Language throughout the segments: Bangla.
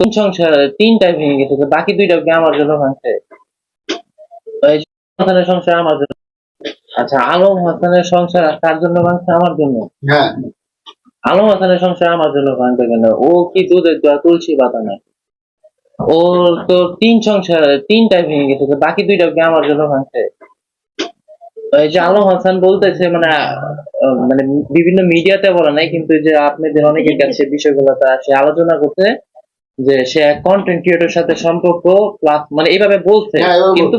তিন সংসার তিনটা ভেঙে গেছে বাকি দুইটা আমার জন্য ভাঙছে? হাসানের সংসার আমার জন্য। আচ্ছা আলম হাসানের সংসার কার জন্য ভাঙছে? আমার জন্য। হ্যাঁ। আলম হাসানের সংসার আমার জন্য ভাঙবে কেন? ও কি দুধের দোয়া তুলসী পাতা না? ও তো তিন সংসার তিনটা ভেঙে গেছে বাকি দুইটা আমার জন্য ভাঙছে? এই যে আলম হাসান বলতেছে মানে মানে বিভিন্ন মিডিয়াতে বলে নাই কিন্তু যে আপনাদের অনেকের কাছে বিষয়গুলো সে আলোচনা করতে যে সে কন্টেন্ট ক্রিয়েটর সাথে সম্পর্ক প্লাস মানে এইভাবে বলছে হ্যাঁ, কিন্তু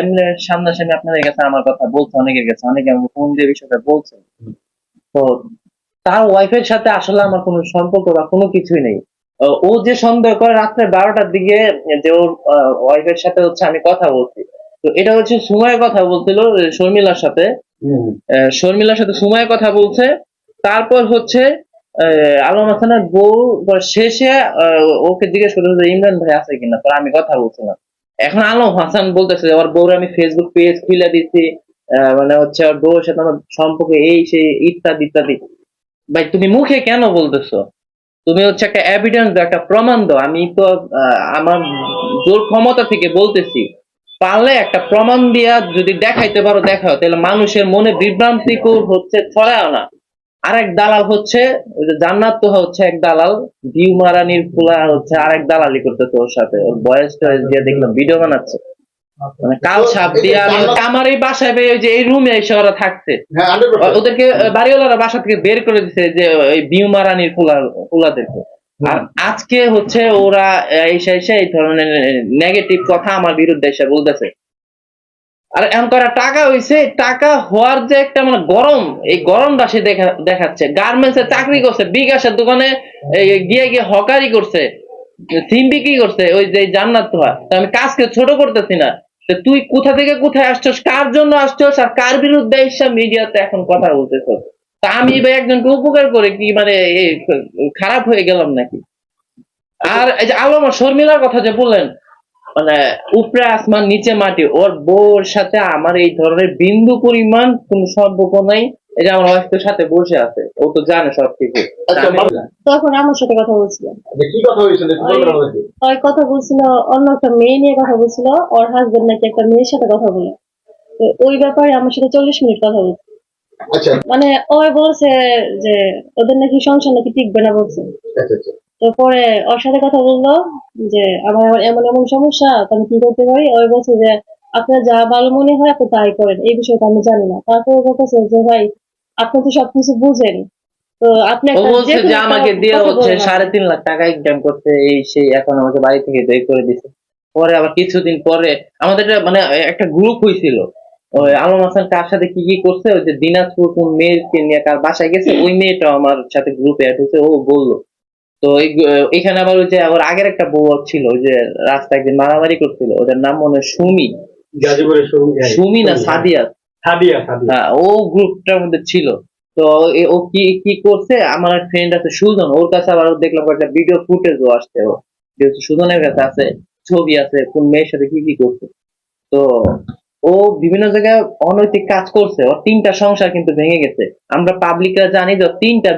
এমনি সামনাসামনি আপনাদের কাছে আমার কথা বলছে অনেকের কাছে অনেকে আমাকে ফোন দিয়ে বিষয়টা বলছে। তো তার ওয়াইফের সাথে আসলে আমার কোনো সম্পর্ক বা কোনো কিছুই নেই। ও যে সন্দেহ করে রাত্রে বারোটার দিকে যে ওর ওয়াইফের সাথে হচ্ছে আমি কথা বলছি। তো এটা হচ্ছে সময়ের কথা বলছিল শর্মিলার সাথে। শর্মিলার সাথে সময় কথা বলছে। তারপর হচ্ছে আলম হাসানের বউ শেষে ওকে জিজ্ঞেস করল যে, ইমরান ভাই আছে কিনা? তো আমি কথা বলছিলাম। এখন আলম হাসান বলতেছে ওর বউর আমি ফেসবুক পেজ খুলে দিচ্ছি মানে হচ্ছে ওর বউর সাথে আমার সম্পর্কে এই, সেই, ইত্যাদি ইত্যাদি। ভাই, তুমি মুখে কেন বলতেছো? তুমি হচ্ছে একটা এভিডেন্স একটা প্রমাণ দাও। আমি তো আমার জোর ক্ষমতা থেকে বলতেছি। পারলে একটা প্রমাণ দিয়া যদি দেখাইতে পারো, দেখাও। তাহলে মানুষের মনে বিভ্রান্তিকর হচ্ছে ছড়ায় না। আরেক দালাল হচ্ছে ওই যে জান্নাত তো হচ্ছে এক দালাল ভিউ মারানির ফুলা হচ্ছে আরেক দালালি করতেছে ওর সাথে ওর বয়স টয়েস দিয়ে দেখলাম ভিডিও বানাচ্ছে। মানে কাল সাপ দিয়ে আমি আমার এই বাসায় যে এই রুমে এসে ওরা থাকছে। হ্যাঁ ওদেরকে বাড়িওয়ালারা বাসা থেকে বের করে দিছে যে ওই ভিউ মারানির ফুলা ফুলাদেরকে। আর আজকে হচ্ছে ওরা এসে এসে এই ধরনের নেগেটিভ কথা আমার বিরুদ্ধে এসে বলতেছে। আর এমন করা টাকা হইছে, টাকা হওয়ার যে একটা মানে গরম, এই গরমটা সে দেখা, দেখাচ্ছে। গার্মেন্টস চাকরি করছে, বিকাশের দোকানে গিয়ে গিয়ে হকারি করছে সিম বিক্রি করছে, ওই যে জান্নাত তোহা আমি কাজকে ছোট করতেছি না। তুই কোথা থেকে কোথায় আসছস, কার জন্য আসছস, আর কার বিরুদ্ধে এসে মিডিয়াতে এখন কথা বলতেছ? তা আমি ভাই একজনকে উপকার করে কি মানে খারাপ হয়ে গেলাম নাকি? আর এই যে আলম শর্মিলার কথা যে বললেন মানে উপরে আসমান নিচে মাটি ওর বউর সাথে আমার এই ধরনের বিন্দু পরিমাণ কোন সম্পর্ক নাই। এই যে আমার ওয়াইফের সাথে বসে আছে ও তো জানে সব কিছু আচ্ছা তখন আমার সাথে কথা বলছিল। কি কথা হয়েছিল? একটু বলবেন আমাদেরকে? ওই কথা বলছিল অন্য একটা মেয়ে নিয়ে কথা বলছিল ওর হাজবেন্ড নাকি একটা মেয়ের সাথে কথা বলে। তো ওই ব্যাপারে আমার সাথে চল্লিশ মিনিট কথা বলছে। আচ্ছা। মানে ওই বলছে যে ওদের নাকি সংসার নাকি টিকবে না বলছে। আচ্ছা আচ্ছা। তো পরে ওর সাথে কথা বলল যে আমার আমার এমন এমন সমস্যা আমি কি করতে পারি? ওই বলছে যে আপনার যা ভালো মনে হয় আপনি তাই করেন এই বিষয়টা আমি জানি না। তারপর বলতেছে যে ভাই আপনি তো সবকিছু বুঝেন। তো আপনি বলছে যে আমাকে দিয়ে হচ্ছে সাড়ে তিন লাখ টাকা ইনকাম করতে এই সেই এখন আমাকে বাড়ি থেকে বের করে দিছে। পরে আবার কিছুদিন পরে আমাদের মানে একটা গ্রুপ হয়েছিল ওই আলম হাসান কার সাথে কি কি করছে? ওই যে দিনাজপুর কোন মেয়েকে নিয়ে কার বাসায় গেছে ওই মেয়েটা আমার সাথে গ্রুপে অ্যাড হয়েছে ও বলল। তো এখানে আবার ওই যে আবার আগের একটা বউ ছিল ওই যে রাস্তায় একদিন মারামারি করছিল ওদের নাম মনে হয় সুমি। সুমি না সাদিয়া। সাদিয়া সাদিয়া। হ্যাঁ ও গ্রুপটার মধ্যে ছিল। তো ও কি কি করছে আমার ফ্রেন্ড আছে সুজন ওর কাছে আবার দেখলাম একটা ভিডিও ফুটেজও আসছে ও যেহেতু সুজনের কাছে আছে ছবি আছে কোন মেয়ের সাথে কি কি করছে। তো ও বিভিন্ন জায়গায় অনৈতিক কাজ করছে ওর তিনটা সংসার কিন্তু ভেঙে গেছে। আমরা পাবলিকরা জানি যে তিনটা